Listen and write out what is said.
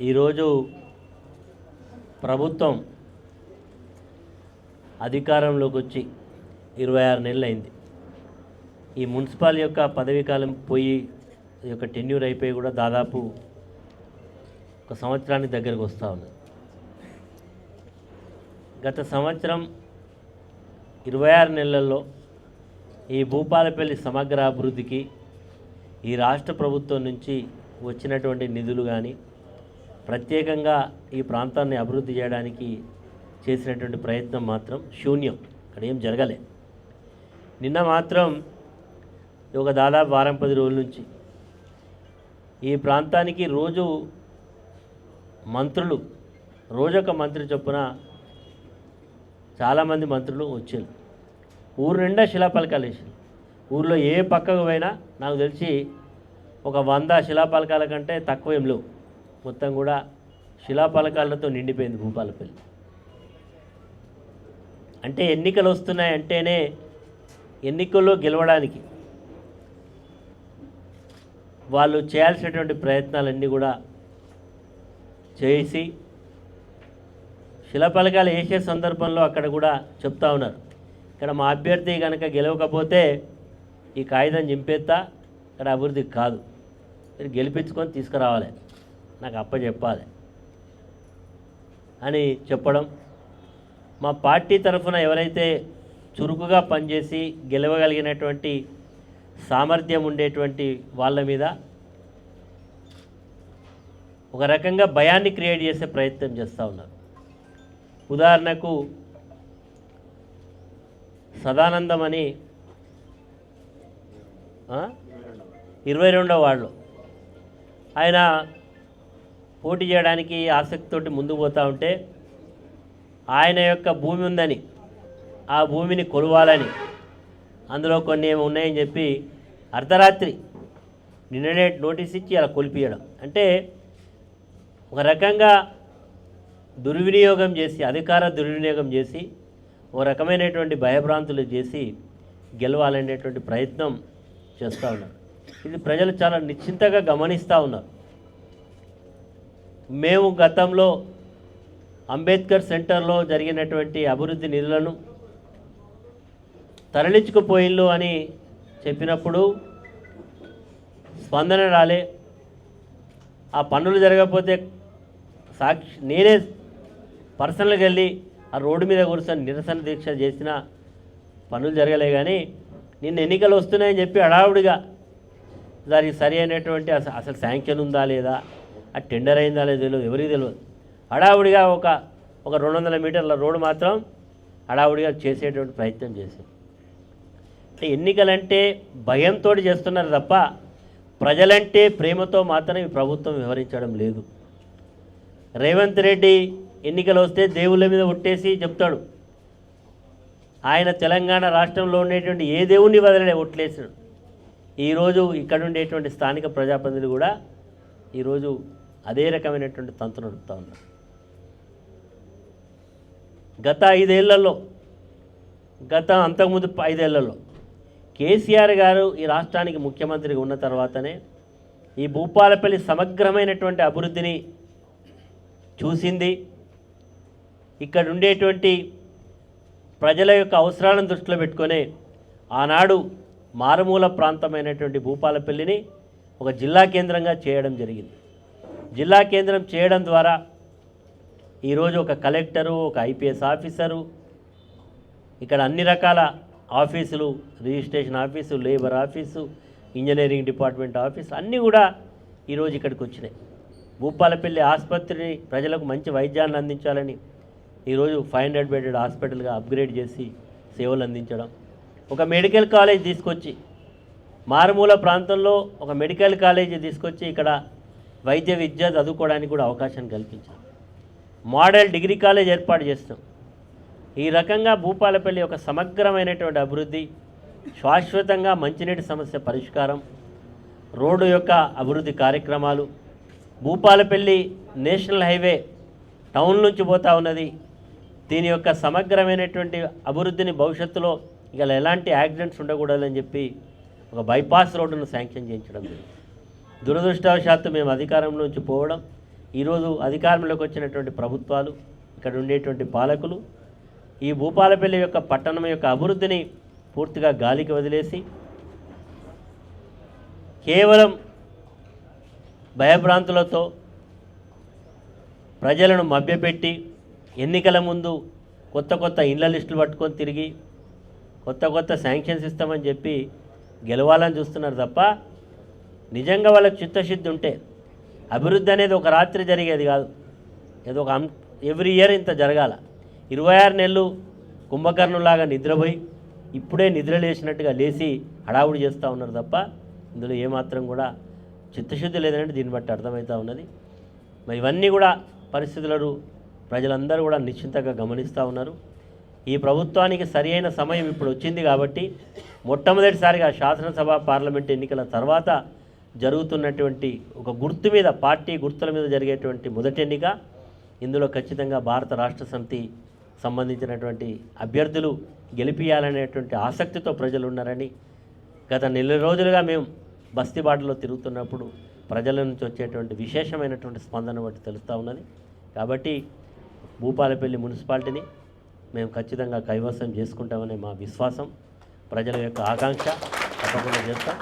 ఈరోజు ప్రభుత్వం అధికారంలోకి వచ్చి ఇరవై ఆరు నెలలు అయింది ఈ మున్సిపల్ యొక్క పదవీ కాలం పోయి ఈ యొక్క టెన్యూర్ అయిపోయి కూడా దాదాపు ఒక సంవత్సరానికి దగ్గరకు వస్తూ ఉన్నది. గత సంవత్సరం ఇరవై ఆరు నెలల్లో ఈ భూపాలపల్లి సమగ్ర అభివృద్ధికి ఈ రాష్ట్ర ప్రభుత్వం నుంచి వచ్చినటువంటి నిధులు కానీ ప్రత్యేకంగా ఈ ప్రాంతాన్ని అభివృద్ధి చేయడానికి చేసినటువంటి ప్రయత్నం మాత్రం శూన్యం. ఇక్కడ ఏం జరగలే. నిన్న మాత్రం ఒక దాదాపు వారం పది రోజుల నుంచి ఈ ప్రాంతానికి రోజు మంత్రులు రోజొక మంత్రి చొప్పున చాలామంది మంత్రులు వచ్చారు. ఊరు నిండా శిలాపలకాలు వేసారు ఊర్లో ఏ పక్కకు పోయినా నాకు తెలిసి ఒక వంద శిలాపలకాల కంటే తక్కువ ఏం లేవు. మొత్తం కూడా శిలాపలకాలతో నిండిపోయింది భూపాలపల్లి. అంటే ఎన్నికలు వస్తున్నాయి అంటేనే ఎన్నికల్లో గెలవడానికి వాళ్ళు చేయాల్సినటువంటి ప్రయత్నాలన్నీ కూడా చేసి శిలాపలకాలు వేసే సందర్భంలో అక్కడ కూడా చెప్తా ఉన్నారు. ఇక్కడ మా అభ్యర్థి కనుక గెలవకపోతే ఈ కాగితం చింపేస్తా ఇక్కడ అభివృద్ధి కాదు. మీరు గెలిపించుకొని తీసుకురావాలి. నాకు అప్ప చెప్పాలి అని చెప్పడం మా పార్టీ తరఫున ఎవరైతే చురుకుగా పనిచేసి గెలవగలిగినటువంటి సామర్థ్యం ఉండేటువంటి వాళ్ళ మీద ఒక రకంగా భయాన్ని క్రియేట్ చేసే ప్రయత్నం చేస్తూ ఉన్నారు. ఉదాహరణకు సదానందం అని ఇరవై రెండో వాళ్ళు ఆయన పోటీ చేయడానికి ఆసక్తితోటి ముందుకు పోతూ ఉంటే ఆయన యొక్క భూమి ఉందని ఆ భూమిని కొలవాలని అందులో కొన్ని ఏమి ఉన్నాయని చెప్పి అర్ధరాత్రి నిన్ననే నోటీస్ ఇచ్చి అలా కొలిపియడం. అంటే ఒక రకంగా దుర్వినియోగం చేసి అధికార దుర్వినియోగం చేసి ఓ రకమైనటువంటి భయభ్రాంతులు చేసి గెలవాలనేటువంటి ప్రయత్నం చేస్తూ ఉన్నారు. ఇది ప్రజలు చాలా నిశ్చింతగా గమనిస్తూ ఉన్నారు. మేము గతంలో అంబేద్కర్ సెంటర్లో జరిగినటువంటి అభివృద్ధి నిధులను తరలించుకుపోయిళ్ళు అని చెప్పినప్పుడు స్పందన రాలే. ఆ పనులు జరగకపోతే సాక్షి నేనే పర్సనల్గా వెళ్ళి ఆ రోడ్డు మీద కూర్చొని నిరసన దీక్ష చేసిన పనులు జరగలే కానీ నిన్న ఎన్నికలు వస్తున్నాయని చెప్పి హడావుడిగా దానికి సరి అయినటువంటి అసలు శాంక్షన్ ఉందా లేదా ఆ టెండర్ అయిందా లేదో తెలియదు ఎవరికి తెలియదు హడావుడిగా ఒక ఒక రెండు వందల మీటర్ల రోడ్డు మాత్రం హడావుడిగా చేసేటువంటి ప్రయత్నం చేశారు. ఎన్నికలంటే భయంతో చేస్తున్నారు తప్ప ప్రజలంటే ప్రేమతో మాత్రం ఈ ప్రభుత్వం వివరించడం లేదు. రేవంత్ రెడ్డి ఎన్నికలు వస్తే దేవుళ్ళ మీద ఒట్టేసి చెప్తాడు. ఆయన తెలంగాణ రాష్ట్రంలో ఉండేటువంటి ఏ దేవుణ్ణి వదలడే ఒట్లేసాడు ఈరోజు ఇక్కడ ఉండేటువంటి స్థానిక ప్రజాప్రతినిధులు కూడా ఈరోజు అదే రకమైనటువంటి తంతు నడుపుతూ ఉన్నారు. గత ఐదేళ్ళలో గత అంతకుముందు ఐదేళ్ళలో కేసీఆర్ గారు ఈ రాష్ట్రానికి ముఖ్యమంత్రిగా ఉన్న తర్వాతనే ఈ భూపాలపల్లి సమగ్రమైనటువంటి అభివృద్ధిని చూసింది. ఇక్కడ ఉండేటువంటి ప్రజల యొక్క అవసరాలను దృష్టిలో పెట్టుకొని ఆనాడు మారుమూల ప్రాంతమైనటువంటి భూపాలపల్లిని ఒక జిల్లా కేంద్రంగా చేయడం జరిగింది. జిల్లా కేంద్రం చేయడం ద్వారా ఈరోజు ఒక కలెక్టరు ఒక ఐపీఎస్ ఆఫీసరు ఇక్కడ అన్ని రకాల ఆఫీసులు registration office labour office engineering department office అన్నీ కూడా ఈరోజు ఇక్కడికి వచ్చినాయి. భూపాలపల్లి ఆసుపత్రిని ప్రజలకు మంచి వైద్యాన్ని అందించాలని ఈరోజు ఫైవ్ హండ్రెడ్ బెడెడ్ హాస్పిటల్గా అప్గ్రేడ్ చేసి సేవలు అందించడం. ఒక మెడికల్ కాలేజ్ తీసుకొచ్చి మారుమూల ప్రాంతంలో ఒక మెడికల్ కాలేజీ తీసుకొచ్చి ఇక్కడ వైద్య విద్య చదువుకోవడానికి కూడా అవకాశం కల్పించాం మోడల్ డిగ్రీ కాలేజ్ ఏర్పాటు చేస్తాం. ఈ రకంగా భూపాలపల్లి ఒక సమగ్రమైనటువంటి అభివృద్ధి శాశ్వతంగా మంచినీటి సమస్య పరిష్కారం రోడ్డు యొక్క అభివృద్ధి కార్యక్రమాలు భూపాలపల్లి నేషనల్ హైవే టౌన్ నుంచి పోతా ఉన్నది. దీని యొక్క సమగ్రమైనటువంటి అభివృద్ధిని భవిష్యత్తులో ఇక ఎలాంటి యాక్సిడెంట్స్ ఉండకూడదని చెప్పి ఒక బైపాస్ రోడ్డును శాంక్షన్ చేయించడం జరిగింది. దురదృష్టవశాత్తు మేము అధికారం నుంచి పోవడం ఈరోజు అధికారంలోకి వచ్చినటువంటి ప్రభుత్వాలు ఇక్కడ ఉండేటువంటి పాలకులు ఈ భూపాలపల్లి యొక్క పట్టణం యొక్క అభివృద్ధిని పూర్తిగా గాలికి వదిలేసి కేవలం భయభ్రాంతులతో ప్రజలను మభ్యపెట్టి ఎన్నికల ముందు కొత్త కొత్త ఇండ్ల లిస్టులు పట్టుకొని తిరిగి కొత్త కొత్త శాంక్షన్స్ ఇస్తామని చెప్పి గెలవాలని చూస్తున్నారు తప్ప నిజంగా వాళ్ళకి చిత్తశుద్ధి ఉంటే అభివృద్ధి అనేది ఒక రాత్రి జరిగేది కాదు. ఏదో ఒక ఎవ్రీ ఇయర్ ఇంత జరగాల. ఇరవై ఆరు నెలలు కుంభకర్ణులాగా నిద్రపోయి ఇప్పుడే నిద్ర లేచినట్టుగా లేచి హడావుడి చేస్తూ ఉన్నారు తప్ప ఇందులో ఏమాత్రం కూడా చిత్తశుద్ధి లేదంటే దీన్ని బట్టి అర్థమవుతూ ఉన్నది. మరి ఇవన్నీ కూడా పరిస్థితులను ప్రజలందరూ కూడా నిశ్చింతగా గమనిస్తూ ఉన్నారు. ఈ ప్రభుత్వానికి సరి అయిన సమయం ఇప్పుడు వచ్చింది కాబట్టి మొట్టమొదటిసారిగా శాసనసభ పార్లమెంట్ ఎన్నికల తర్వాత జరుగుతున్నటువంటి ఒక గుర్తు మీద పార్టీ గుర్తుల మీద జరిగేటువంటి మొదటి ఎన్నిక ఇందులో ఖచ్చితంగా భారత రాష్ట్ర సమితి సంబంధించినటువంటి అభ్యర్థులు గెలిపియాలనేటువంటి ఆసక్తితో ప్రజలు ఉన్నారని గత నెల రోజులుగా మేము బస్తీబాటలో తిరుగుతున్నప్పుడు ప్రజల నుంచి వచ్చేటువంటి విశేషమైనటువంటి స్పందన బట్టి తెలుస్తూ ఉన్నది. కాబట్టి భూపాలపల్లి మున్సిపాలిటీని మేము ఖచ్చితంగా కైవసం చేసుకుంటామనే మా విశ్వాసం. ప్రజల యొక్క ఆకాంక్ష తప్పకుండా చేస్తాం.